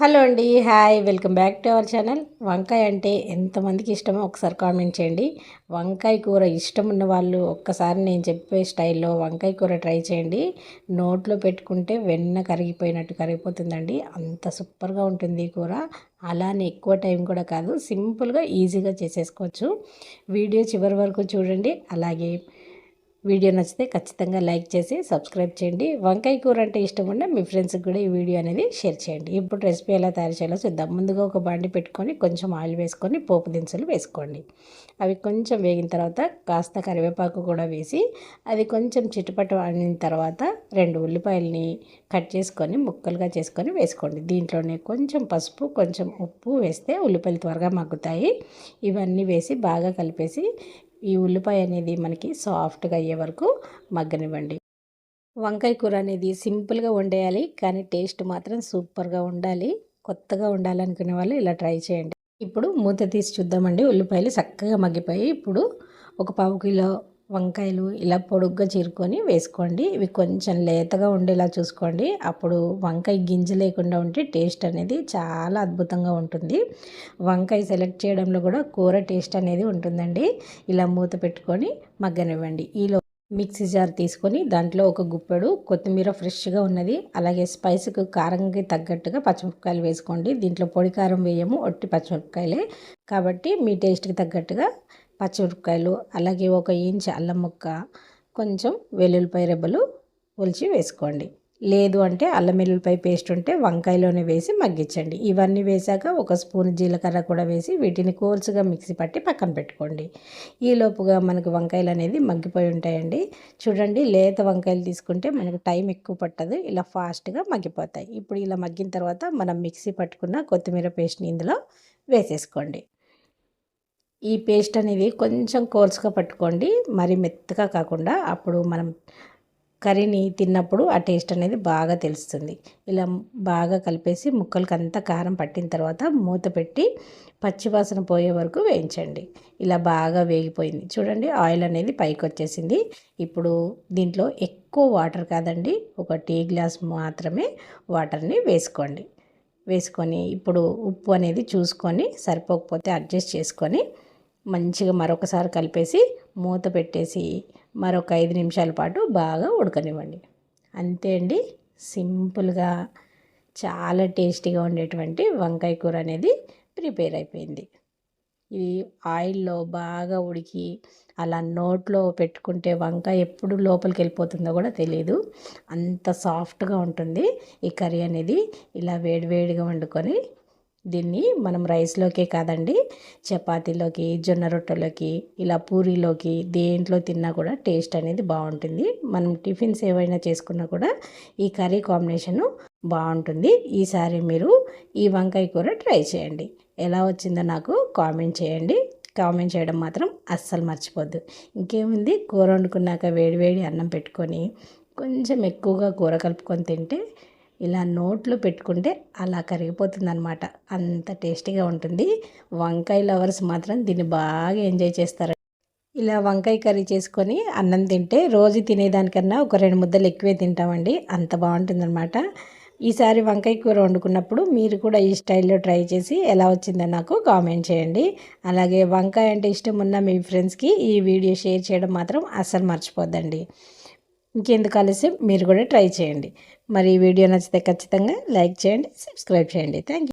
Hello అండి hi welcome back to our channel. వంకాయ అంటే ఎంతమందికి ఇష్టమో ఒకసారి కామెంట్ చేయండి. వంకాయ కూర ఇష్టం ఉన్న వాళ్ళు ఒక్కసారి నేను చెప్పే స్టైల్లో వంకాయ కూర ట్రై చేయండి. నోట్లో పెట్టుకుంటే వెన్న కరిగిపోయినట్టు కరిగిపోతుందండి. అంత సూపర్గా ఉంటుంది కూర. అలానే ఎక్కువ టైం కూడా కాదు సింపుల్గా ఈజీగా చేసేసుకోవచ్చు. వీడియో చివరి వరకు చూడండి. అలాగే వీడియో నచ్చితే ఖచ్చితంగా లైక్ చేసి సబ్స్క్రైబ్ చేయండి. వంకాయ కూర అంటే ఇష్టం ఉండే మీ ఫ్రెండ్స్కి కూడా ఈ వీడియో అనేది షేర్ చేయండి. ఇప్పుడు రెసిపీ ఎలా తయారు చేయాలో చూద్దాం. ముందుగా ఒక బండి పెట్టుకొని కొంచెం ఆయిల్ వేసుకొని పోపు దినుసులు వేసుకోండి. అవి కొంచెం వేగిన తర్వాత కాస్త కరివేపాకు కూడా వేసి అది కొంచెం చిట్టుపట్టు ఆడిన తర్వాత రెండు ఉల్లిపాయలని కట్ చేసుకొని ముక్కలుగా చేసుకొని వేసుకోండి. దీంట్లోనే కొంచెం పసుపు కొంచెం ఉప్పు వేస్తే ఉల్లిపాయలు త్వరగా మగ్గుతాయి. ఇవన్నీ వేసి బాగా కలిపేసి ఈ ఉల్లిపాయ అనేది మనకి సాఫ్ట్గా అయ్యే వరకు మగ్గనివ్వండి. వంకాయ కూర అనేది సింపుల్గా వండేయాలి కానీ టేస్ట్ మాత్రం సూపర్గా ఉండాలి. కొత్తగా ఉండాలనుకునే వాళ్ళు ఇలా ట్రై చేయండి. ఇప్పుడు మూత తీసి చూద్దామండి. ఉల్లిపాయలు చక్కగా మగ్గిపోయి ఇప్పుడు ఒక పావు కిలో వంకాయలు ఇలా పొడుగ్గా చీరుకొని వేసుకోండి. ఇవి కొంచెం లేతగా ఉండేలా చూసుకోండి. అప్పుడు వంకాయ గింజ లేకుండా ఉంటే టేస్ట్ అనేది చాలా అద్భుతంగా ఉంటుంది. వంకాయ సెలెక్ట్ చేయడంలో కూడా కూర టేస్ట్ అనేది ఉంటుందండి. ఇలా మూత పెట్టుకొని మగ్గనివ్వండి. ఈలో మిక్సీ జార్ తీసుకొని దాంట్లో ఒక గుప్పెడు కొత్తిమీర ఫ్రెష్గా ఉన్నది. అలాగే స్పైస్కి కారంకి తగ్గట్టుగా పచ్చిమిరపకాయలు వేసుకోండి. దీంట్లో పొడి కారం వేయము ఒట్టి పచ్చిమిరపకాయలే. కాబట్టి మీ టేస్ట్కి తగ్గట్టుగా పచ్చిమిరపకాయలు అలాగే ఒక ఇంచ్ అల్లం ముక్క కొంచెం వెల్లుల్లిపాయ రెబ్బలు ఒలిచి వేసుకోండి. లేదు అంటే అల్లం వెల్లుల్లిపాయ పేస్ట్ ఉంటే వంకాయలోనే వేసి మగ్గించండి. ఇవన్నీ వేసాక ఒక స్పూన్ జీలకర్ర కూడా వేసి వీటిని కోల్సుగా మిక్సీ పట్టి పక్కన పెట్టుకోండి. ఈ లోపుగా మనకు వంకాయలు అనేది మగ్గిపోయి ఉంటాయండి. చూడండి లేత వంకాయలు తీసుకుంటే మనకు టైం ఎక్కువ పట్టదు ఇలా ఫాస్ట్గా మగ్గిపోతాయి. ఇప్పుడు ఇలా మగ్గిన తర్వాత మనం మిక్సీ పట్టుకున్న కొత్తిమీర పేస్ట్ని ఇందులో వేసేసుకోండి. ఈ పేస్ట్ అనేది కొంచెం కోర్సుగా పట్టుకోండి. మరి మెత్తగా కాకుండా అప్పుడు మనం కర్రీని తిన్నప్పుడు ఆ టేస్ట్ అనేది బాగా తెలుస్తుంది. ఇలా బాగా కలిపేసి ముక్కలకి అంతా కారం పట్టిన తర్వాత మూత పెట్టి పచ్చివాసన పోయే వరకు వేయించండి. ఇలా బాగా వేగిపోయింది. చూడండి ఆయిల్ అనేది పైకి వచ్చేసింది. ఇప్పుడు దీంట్లో ఎక్కువ వాటర్ కాదండి ఒక టీ గ్లాస్ మాత్రమే వాటర్ని వేసుకోండి. వేసుకొని ఇప్పుడు ఉప్పు అనేది చూసుకొని సరిపోకపోతే అడ్జస్ట్ చేసుకొని మంచిగా మరొకసారి కలిపేసి మూత పెట్టేసి మరొక ఐదు నిమిషాల పాటు బాగా ఉడకనివ్వండి. అంతే అండి. సింపుల్గా చాలా టేస్టీగా ఉండేటువంటి వంకాయ కూర అనేది ప్రిపేర్ అయిపోయింది. ఇవి ఆయిల్లో బాగా ఉడికి అలా నోట్లో పెట్టుకుంటే వంకాయ ఎప్పుడు లోపలికి వెళ్ళిపోతుందో కూడా తెలియదు అంత సాఫ్ట్గా ఉంటుంది ఈ కర్రీ అనేది. ఇలా వేడివేడిగా వండుకొని దీన్ని మనం రైస్లోకే కాదండి చపాతీలోకి జొన్న రొట్టెలోకి ఇలా పూరీలోకి దేంట్లో తిన్నా కూడా టేస్ట్ అనేది బాగుంటుంది. మనం టిఫిన్స్ ఏవైనా చేసుకున్నా కూడా ఈ కర్రీ కాంబినేషను బాగుంటుంది. ఈసారి మీరు ఈ వంకాయ కూర ట్రై చేయండి. ఎలా వచ్చిందో నాకు కామెంట్ చేయండి. కామెంట్ చేయడం మాత్రం అస్సలు మర్చిపోద్దు. ఇంకేముంది? కూర వండుకున్నాక వేడివేడి అన్నం పెట్టుకొని కొంచెం ఎక్కువగా కూర కలుపుకొని తింటే ఇలా నోట్లో పెట్టుకుంటే అలా కరిగిపోతుంది అనమాట అంత టేస్టీగా ఉంటుంది. వంకాయ లవర్స్ మాత్రం దీన్ని బాగా ఎంజాయ్ చేస్తారు. ఇలా వంకాయ కర్రీ చేసుకొని అన్నం తింటే రోజు తినేదానికన్నా ఒక రెండు ముద్దలు ఎక్కువే తింటామండి. అంత బాగుంటుందన్నమాట. ఈసారి వంకాయ కూర వండుకున్నప్పుడు మీరు కూడా ఈ స్టైల్లో ట్రై చేసి ఎలా వచ్చిందో నాకు కామెంట్ చేయండి. అలాగే వంకాయ అంటే ఇష్టం ఉన్న మీ ఫ్రెండ్స్కి ఈ వీడియో షేర్ చేయడం మాత్రం అస్సలు మర్చిపోద్దండి. ఇంకెందుకు ఆలస్యం? మీరు కూడా ట్రై చేయండి. మరి ఈ వీడియో నచ్చితే ఖచ్చితంగా లైక్ చేయండి సబ్స్క్రైబ్ చేయండి. థ్యాంక్